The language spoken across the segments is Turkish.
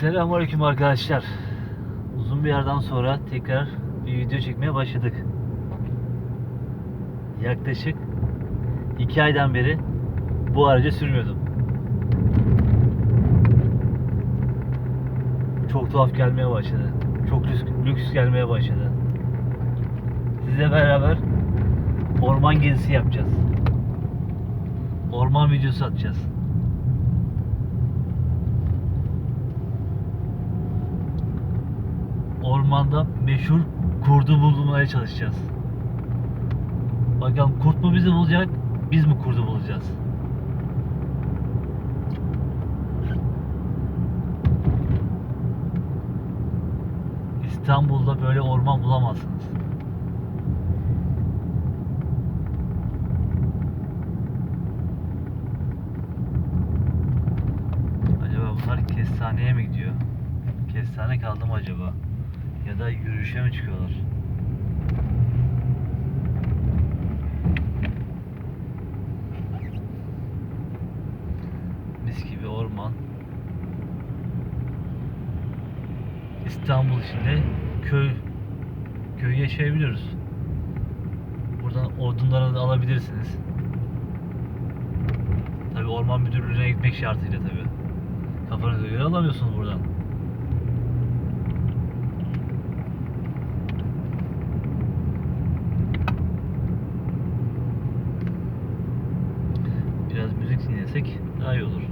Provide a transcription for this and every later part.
Selamünaleyküm arkadaşlar. Uzun bir yerden sonra tekrar bir video çekmeye başladık. Yaklaşık iki aydan beri bu aracı sürmüyordum. Çok tuhaf gelmeye başladı. Çok lüks, lüks gelmeye başladı. Sizle beraber orman gezisi yapacağız. Orman videosu atacağız. Ormanda meşhur kurdu bulmaya çalışacağız. Bakalım kurt mu bizi bulacak, biz mi kurdu bulacağız? İstanbul'da böyle orman bulamazsınız. Acaba bunlar kestaneye mi gidiyor? Kestane kaldı mı acaba? Ya da yürüyüşe mi çıkıyorlar? Mis gibi orman. İstanbul içinde köy köy yaşayabiliyoruz. Buradan odunları da alabilirsiniz. Tabi orman müdürlüğüne gitmek şartıyla tabi. Kafanıza göre alamıyorsunuz buradan. Müzik dinlesek daha iyi olur.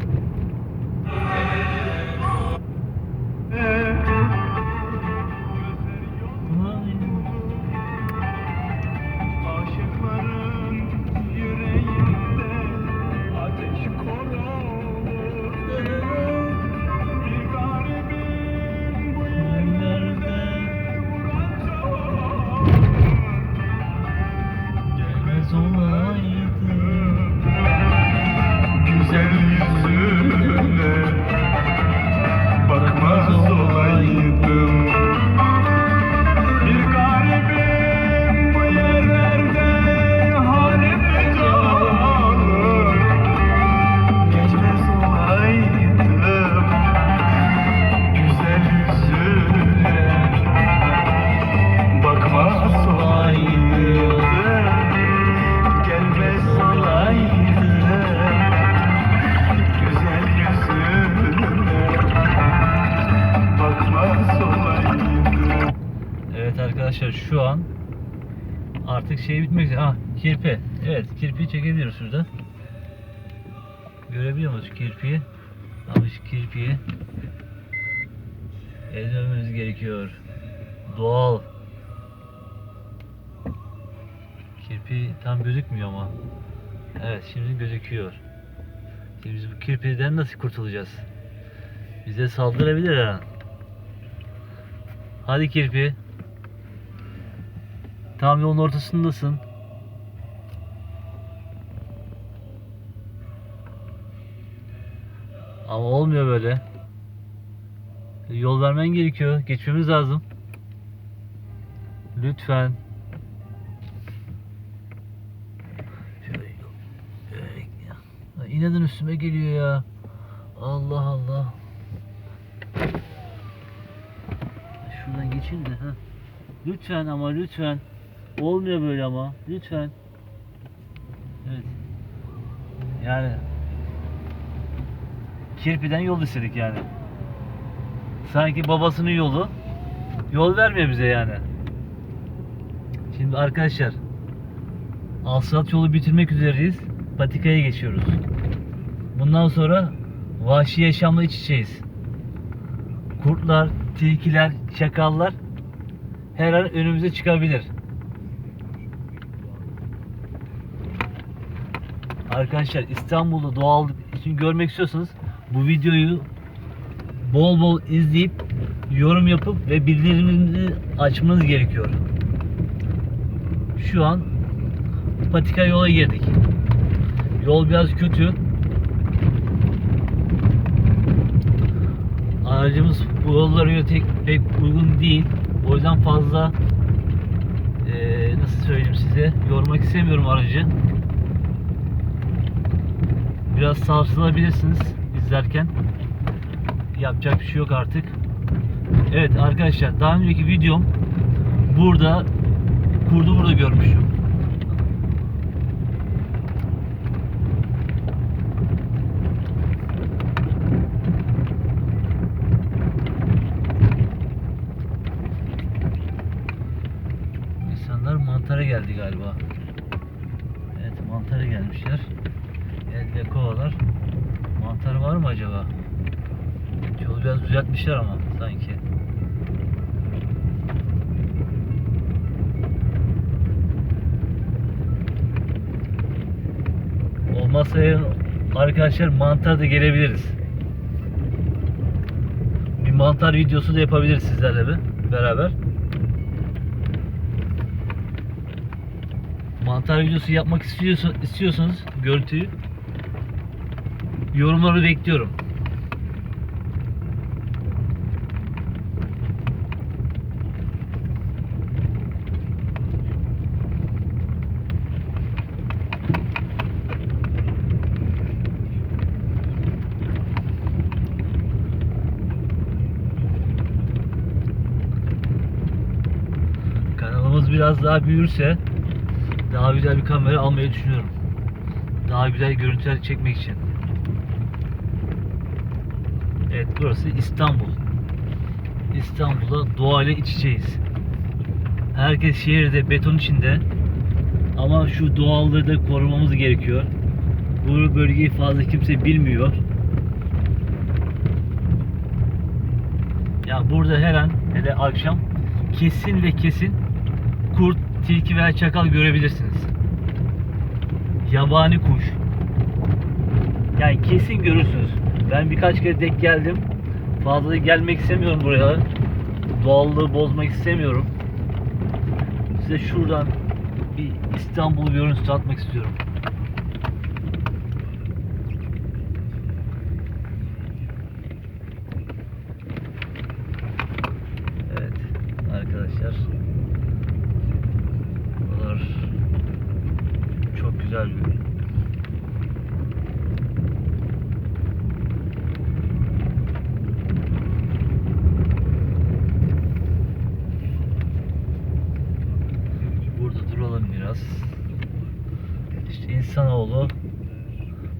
Arkadaşlar şu an artık şey bitmek üzere. Ah kirpi. Evet kirpiyi çekebiliyoruz şurada. Görebiliyor musunuz kirpiyi? Abi şu kirpiyi ezmemiz gerekiyor. Doğal. Kirpi tam gözükmüyor ama. Evet şimdi gözüküyor. Şimdi biz bu kirpiden nasıl kurtulacağız? Bize saldırabilir an. Hadi kirpi. Tam yolun ortasındasın. Ama olmuyor böyle. Yol vermen gerekiyor. Geçmemiz lazım. Lütfen. İnadın üstüme geliyor ya. Allah Allah. Şuradan geçin de ha. Lütfen ama lütfen. Olmuyor böyle ama. Lütfen. Evet. Yani Kirpi'den yol istedik yani. Sanki babasının yolu yol vermiyor bize yani. Şimdi arkadaşlar asfalt yolu bitirmek üzereyiz. Patikaya geçiyoruz. Bundan sonra vahşi yaşamla iç içeyiz. Kurtlar, tilkiler, çakallar her an önümüze çıkabilir. Arkadaşlar İstanbul'da doğallık için görmek istiyorsanız bu videoyu bol bol izleyip yorum yapıp ve bildiriminizi açmanız gerekiyor. Şu an patika yola girdik. Yol biraz kötü. Aracımız bu yollara tek, pek uygun değil. O yüzden fazla eee, nasıl söyleyeyim size yormak istemiyorum aracı. Biraz sarsılabilirsiniz izlerken. Yapacak bir şey yok artık. Evet arkadaşlar daha önceki videom burada kurdu burada görmüşüm. İnsanlar mantara geldi galiba. Evet mantara gelmişler. Elde kovalar. Mantar var mı acaba? Yolu biraz düzeltmişler ama sanki. Olmazsa arkadaşlar mantar da gelebiliriz. Bir mantar videosu da yapabiliriz sizlerle bir beraber. Mantar videosu yapmak istiyorsan, istiyorsanız görüntüyü yorumları bekliyorum. Kanalımız biraz daha büyürse daha güzel bir kamera almayı düşünüyorum. Daha güzel görüntüler çekmek için. Evet burası İstanbul. İstanbul'da doğayla iç içeyiz. Herkes şehirde beton içinde ama şu doğallığı da korumamız gerekiyor. Bu bölgeyi fazla kimse bilmiyor. Ya burada her an hele akşam kesin ve kesin kurt, tilki veya çakal görebilirsiniz. Yabani kuş. Yani kesin görürsünüz. Ben birkaç kere denk geldim. Fazla gelmek istemiyorum buraya. Doğallığı bozmak istemiyorum. Size şuradan bir İstanbul görüntüsü atmak istiyorum. Evet arkadaşlar. Buralar çok güzel bir Burada duralım biraz. İşte insanoğlu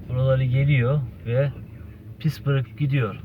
buraları geliyor ve pis bırakıp gidiyor.